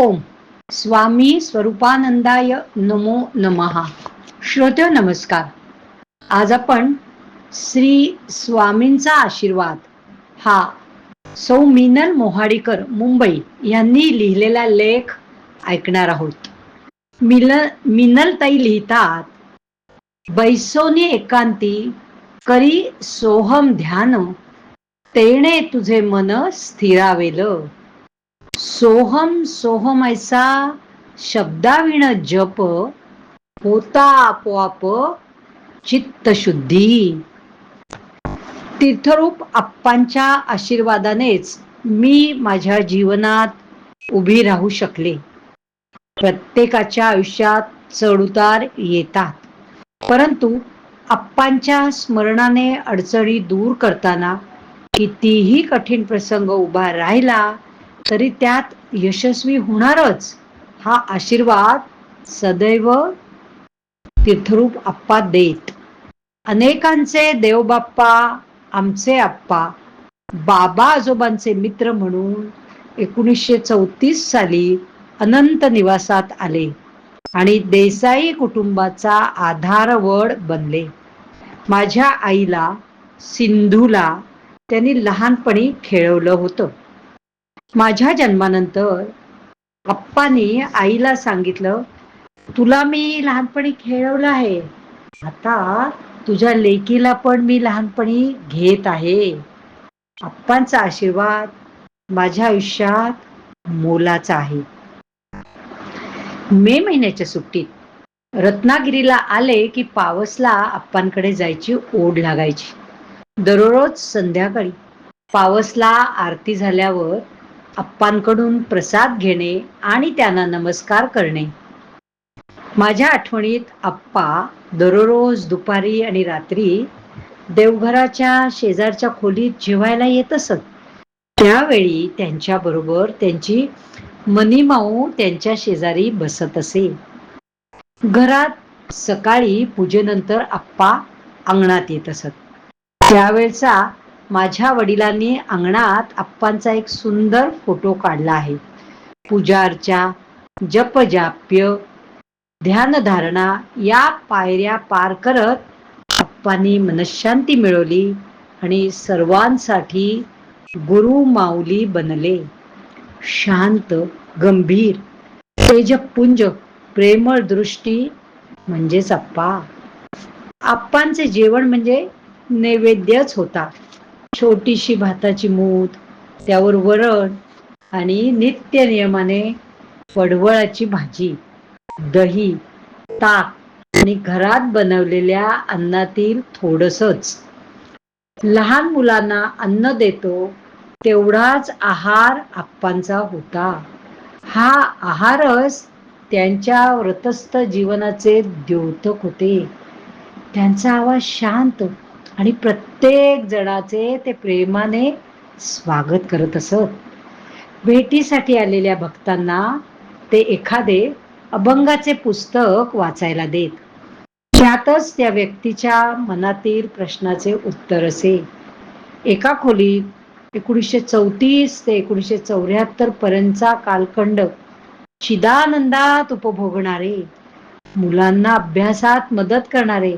ओम. स्वामी स्वरूपानंदाय नमो नमहा श्रोते नमस्कार. आज आपण श्री स्वामींचा आशीर्वाद. हा सौ मिनल मोहाडीकर मुंबई यांनी लिहिलेला लेख ऐकणार आहोत. मिल मिनलताई लिहितात बैसोनी एकांती करी सोहम ध्यान तेणे तुझे मन स्थिरावेल. सोहम सोहम ऐसा शब्दाविण जप होता आपोआप चित्तशुद्धी तीर्थरूप आप्पांच्या आशीर्वादानेच मी माझ्या जीवनात उभी राहू शकले. प्रत्येकाच्या आयुष्यात चढउतार येतात. परंतु आप्पांच्या स्मरणाने अडचणी दूर करताना कितीही कठीण प्रसंग उभा राहिला तरी त्यात यशस्वी होणारच हा आशीर्वाद सदैव तीर्थरूप आप्पा देत. अनेकांचे देवबाप्पा आमचे आप्पा बाबा आजोबांचे मित्र म्हणून एकोणीसशे चौतीस साली अनंत निवासात आले आणि देसाई कुटुंबाचा आधारवड बनले. माझ्या आईला सिंधूला त्यांनी लहानपणी खेळवलं होतं. माझ्या जन्मानंतर अप्पानी आईला सांगितलं तुला मी लहानपणी खेळवलं आहे. आता तुझ्या लेकीला पण मी लहानपणी घेत आहे. आप्पांचा आशीर्वाद माझ्या आयुष्यात मोलाचा आहे. मे महिन्याच्या सुट्टीत रत्नागिरीला आले की पावसला आप्पांकडे जायची ओढ लागायची. दररोज संध्याकाळी पावसला आरती झाल्यावर आप्पांकडून प्रसाद घेणे आणि त्यांना नमस्कार करणे. माझ्या आठवणीत आप्पा दररोज दुपारी आणि रात्री देवघराच्या शेजारच्या खोलीत जेवायला येत असत. त्यावेळी त्यांच्याबरोबर त्यांची मनीमाऊ त्यांच्या शेजारी बसत असे. घरात सकाळी पूजेनंतर आप्पा अंगणात येत असत. त्यावेळचा माझ्या वडिलांनी अंगणात आप्पांचा एक सुंदर फोटो काढला आहे. पूजा जपजाप्य ध्यानधारणा या पायऱ्या पार करत आप्पांनी मनशांती मिळवली आणि सर्वांसाठी गुरु माऊली बनले. शांत गंभीर तेजपुंज प्रेमळ दृष्टी म्हणजेच आप्पा. आप्पांचे जेवण म्हणजे नैवेद्यच होता. छोटीशी भाताची मूत त्यावर वरण आणि नित्य नियमाने पडवळाची भाजी दही ताक आणि घरात बनवलेल्या अन्नातील थोडसच. लहान मुलांना अन्न देतो तेवढाच आहार आप्पांचा होता. हा आहारच त्यांच्या व्रतस्थ जीवनाचे द्योतक होते. त्यांचा आवाज शांत आणि प्रत्येक जणाचे ते प्रेमाने स्वागत करत असत. भेटीसाठी आलेल्या भक्तांना ते एखादे अभंगाचे पुस्तक वाचायला देत. त्यातच त्या व्यक्तीच्या मनातील प्रश्नाचे उत्तर असे. एका खोलीत एकोणीसशे चौतीस ते एकोणीसशे चौऱ्याहत्तर पर्यंतचा कालखंड चिदानंदात उपभोगणारे मुलांना अभ्यासात मदत करणारे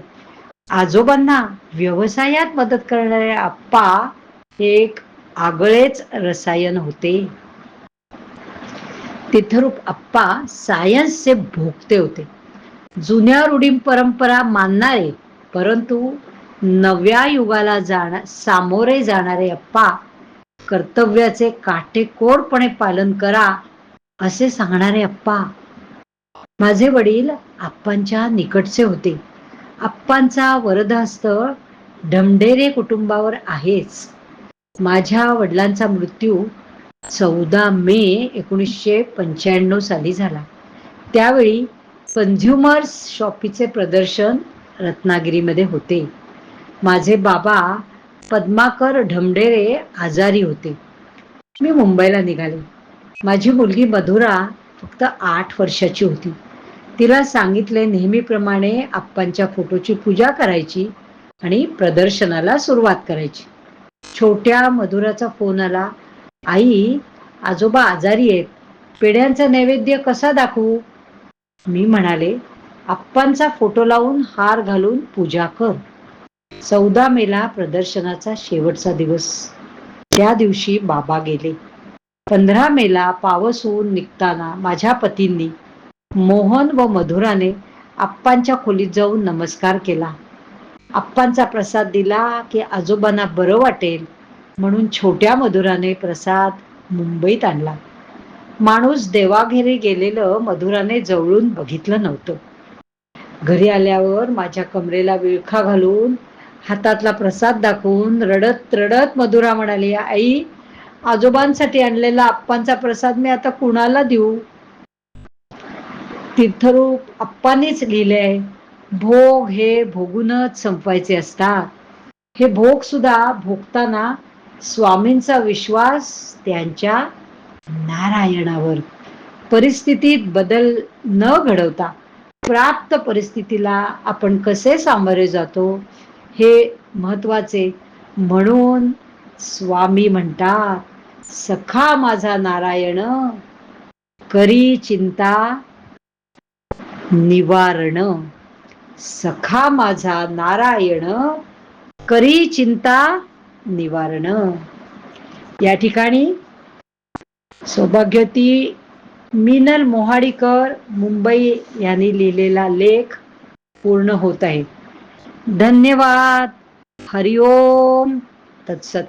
आजोबांना व्यवसायात मदत करणारे आप्पा हे एक आगळेच रसायन होते. तीर्थरूप आप्पा सायन्सचे भोगते होते. जुन्या रूढी परंपरा मानणारे परंतु नव्या युगाला जाण सामोरे जाणारे अप्पा कर्तव्याचे काटेकोरपणे पालन करा असे सांगणारे अप्पा माझे वडील आप्पांच्या निकटचे होते. आप्पांचा वरदहस्तळ ढमढेरे कुटुंबावर आहेच. माझ्या वडिलांचा मृत्यू चौदा मे एकोणीसशे पंच्याण्णव साली झाला. त्यावेळी कन्झ्युमर्स शॉपीचे प्रदर्शन रत्नागिरीमध्ये होते. माझे बाबा पद्माकर ढमढेरे आजारी होते. मी मुंबईला निघाले. माझी मुलगी मधुरा फक्त आठ वर्षाची होती. तिला सांगितले नेहमीप्रमाणे आप्पांच्या फोटोची पूजा करायची आणि प्रदर्शनाला सुरुवात करायची. छोट्या मधुराचा फोन आला आई आजोबा आजारी आहेत. पेढ्यांचा नैवेद्य कसा दाखवू? मी म्हणाले आप्पांचा फोटो लावून हार घालून पूजा कर. चौदा मेला प्रदर्शनाचा शेवटचा दिवस. त्या दिवशी बाबा गेले. पंधरा मेला पावस होऊन निघताना माझ्या पतींनी मोहन व मधुराने आप्पांच्या खोलीत जाऊन नमस्कार केला. आप्पांचा प्रसाद दिला की आजोबांना बरं वाटेल म्हणून छोट्या मधुराने प्रसाद मुंबईत आणला. माणूस देवाघेरी गेलेलं मधुराने जवळून बघितलं नव्हतं. घरी आल्यावर माझ्या कमरेला विळखा घालून हातातला प्रसाद दाखवून रडत रडत मधुरा म्हणाली आई आजोबांसाठी आणलेला आप्पांचा प्रसाद मी आता कुणाला देऊ? तीर्थरूप आप्पांनीच लिहिले आहे. भोग हे भोगूनच संपवायचे असतात. हे भोग सुद्धा भोगताना स्वामींचा विश्वास त्यांच्या नारायणावर. परिस्थितीत बदल न घडवता प्राप्त परिस्थितीला आपण कसे सामोरे जातो हे महत्त्वाचे म्हणून स्वामी म्हणतात सखा माझा नारायण करी चिंता निवारण सखा माझा नारायण करी चिंता निवारण. या ठिकाणी सौभाग्यवती मिनल मोहाडीकर मुंबई यांनी लिहिलेला लेख पूर्ण होत आहे. धन्यवाद. हरिओम. तत्सत.